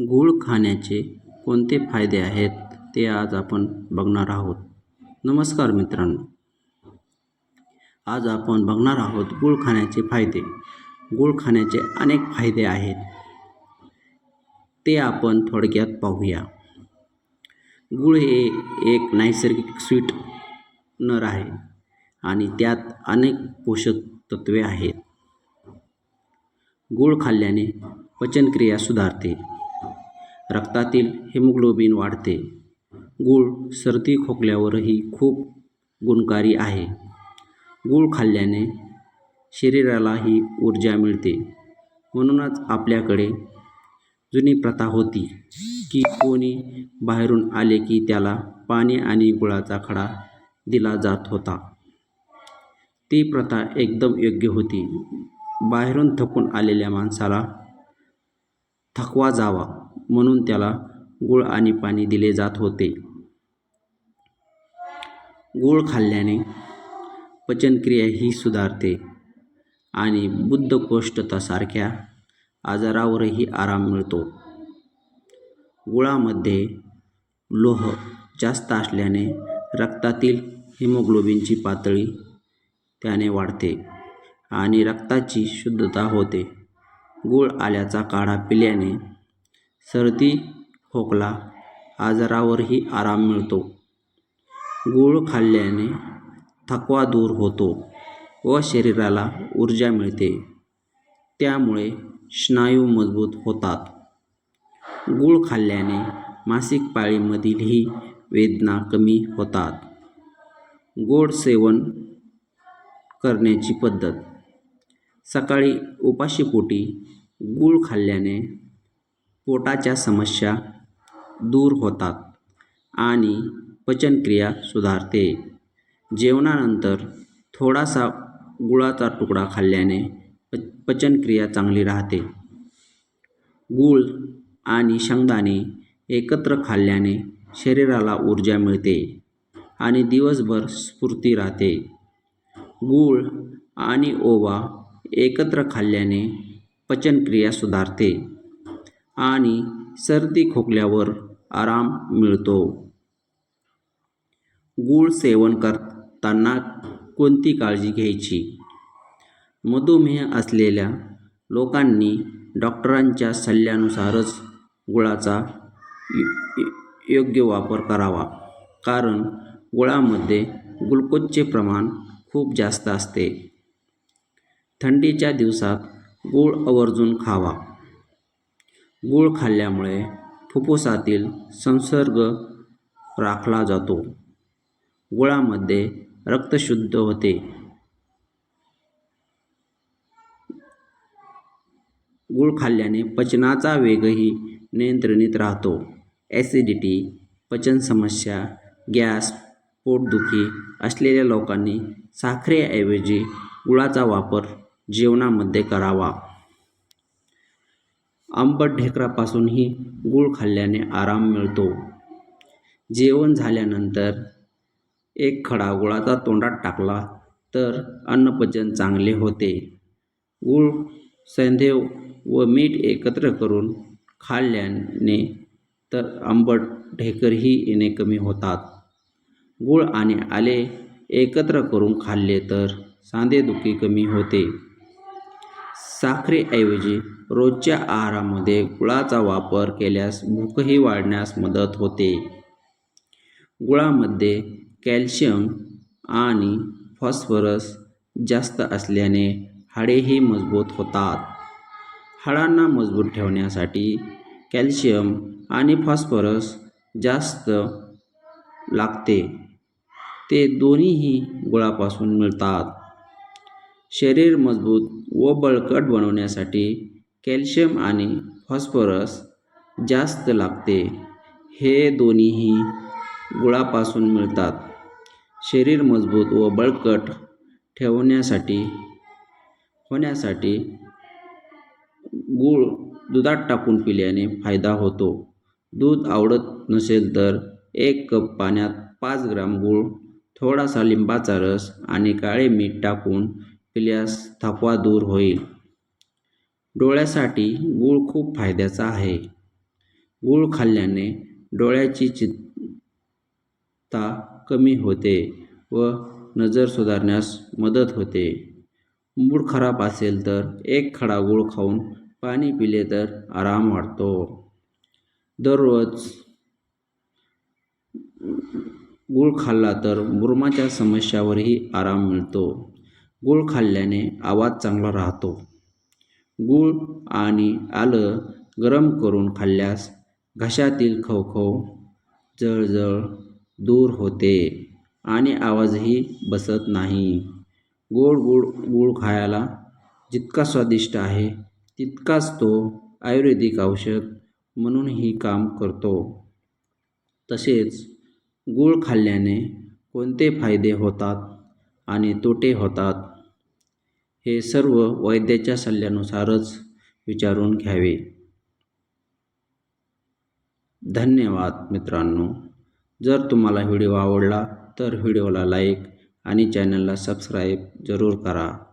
गूळ खाण्याचे कोणते फायदे आहेत ते आज आपण बघणार आहोत. नमस्कार मित्रांनो. आज आपण बघणार आहोत गूळ खाण्याचे फायदे. गूळ खाण्याचे अनेक फायदे आहेत. ते आपण थोडक्यात पाहूया. गूळ हे एक नैसर्गिक स्वीट नर आहे आणि त्यात अनेक पोषक तत्वे आहेत. गूळ खाल्ल्याने पचनक्रिया सुधारते. रक्तातील हिमोग्लोबिन वाढते. गूळ सर्दी खोकल्यावरही खूप गुणकारी आहे. गूळ खाल्ल्याने शरीरालाही ऊर्जा मिळते. म्हणूनच आपल्याकडे जुनी प्रथा होती की कोणी बाहेरून आले की त्याला पाणी आणि गुळाचा खडा दिला जात होता. ती प्रथा एकदम योग्य होती. बाहेरून थकून आलेल्या माणसाला थकवा जावा. म्हणून त्याला गूळ आणि पाणी दिले जात होते. गूळ खाल्ल्याने पचनक्रिया ही सुधारते आणि बुद्धकोष्ठतासारख्या आजारावरही आराम मिळतो. गुळामध्ये लोह जास्त असल्याने रक्तातील हिमोग्लोबिनची पातळी त्याने वाढते आणि रक्ताची शुद्धता होते. गूळ आल्याचा काढा पिल्याने सर्दी खोकला आजारावरही आराम मिळतो. गूळ खाल्ल्याने थकवा दूर होतो व शरीराला ऊर्जा मिळते. त्यामुळे स्नायू मजबूत होतात. गूळ खाल्ल्याने मासिक पाळीमधीलही वेदना कमी होतात. गोड सेवन करण्याची पद्धत. सकाळी उपाशीपोटी गूळ खाल्ल्याने पोटाच्या समस्या दूर होतात आणि पचनक्रिया सुधारते. जेवणानंतर थोडासा गुळाचा तुकडा खाल्ल्याने प पचनक्रिया चांगली राहते. गूळ आणि शेंगदाणे एकत्र खाल्ल्याने शरीराला ऊर्जा मिळते आणि दिवसभर स्फूर्ती राहते. गूळ आणि ओवा एकत्र खाल्ल्याने पचनक्रिया सुधारते. आणि सर्दी खोकल्यावर आराम मिळतो. गूळ सेवन करताना कोणती काळजी घ्यायची? मधुमेह असलेल्या लोकांनी डॉक्टरांच्या सल्ल्यानुसारच गुळाचा योग्य वापर करावा. कारण गुळामध्ये ग्लुकोजचे प्रमाण खूप जास्त असते. थंडीच्या दिवसात गूळ आवर्जून खावा. गूळ खाल्ल्यामुळे फुफ्फुसातील संसर्ग राखला जातो. गुळामध्ये रक्त शुद्ध होते. गूळ खाल्ल्याने पचनाचा वेगही नियंत्रणित राहतो. ॲसिडिटी पचन समस्या गॅस पोटदुखी असलेल्या लोकांनी साखरेऐवजी गुळाचा वापर जेवणामध्ये करावा. आंबट ढेकरापासूनही गूळ खाल्ल्याने आराम मिळतो. जेवण झाल्यानंतर एक खडा गुळाचा तोंडात टाकला तर अन्नपचन चांगले होते. गूळ सैंधव व मीठ एकत्र करून खाल्ल्याने तर आंबट ढेकरही येणे कमी होतात. गूळ आणि आले एकत्र करून खाल्ले तर सांधेदुखी कमी होते. साखरेऐवजी रोजच्या आहारामध्ये गुळाचा वापर केल्यास भूकही वाढण्यास मदत होते. गुळामध्ये कॅल्शियम आणि फॉस्फरस जास्त असल्याने हाडेही मजबूत होतात. हाडांना मजबूत ठेवण्यासाठी कॅल्शियम आणि फॉस्फरस जास्त लागते. ते दोन्हीही गुळापासून मिळतात. शरीर मजबूत व बळकट बनवण्यासाठी कॅल्शियम आणि फॉस्फरस जास्त लागते. हे दोन्हीही गुळापासून मिळतात. शरीर मजबूत व बळकट ठेवण्यासाठी होण्यासाठी गूळ दुधात टाकून पिल्याने फायदा होतो. दूध आवडत नसेल तर एक कप पाण्यात पाच ग्राम गूळ थोडासा लिंबाचा रस आणि काळे मीठ टाकून पिल्यास थकवा दूर होईल. डोळ्यासाठी गूळ खूप फायद्याचा आहे. गूळ खाल्ल्याने डोळ्याची चिंता कमी होते व नजर सुधारण्यास मदत होते. मूड खराब असेल तर एक खडा गूळ खाऊन पाणी पिले तर आराम वाटतो दररोज गूळ खाल्ला तर मुरमाच्या समस्यावरही आराम मिळतो. गूळ खाल्ल्याने आवाज चांगला राहतो. गूळ आणि आलं गरम करून खाल्ल्यास घशातील खवखव जळजळ दूर होते आणि आवाजही बसत नाही. गोड गूळ गूळ खायला जितका स्वादिष्ट आहे तितकाच तो आयुर्वेदिक औषध म्हणूनही काम करतो. तसेच गूळ खाल्ल्याने कोणते फायदे होतात? आणि तोटे होतात. हे सर्व वैद्याच्या सल्ल्यानुसारच विचारून घ्यावे. धन्यवाद मित्रांनो. जर तुम्हाला व्हिडिओ आवडला तर व्हिडिओला लाईक आणि चॅनलला सबस्क्राईब जरूर करा.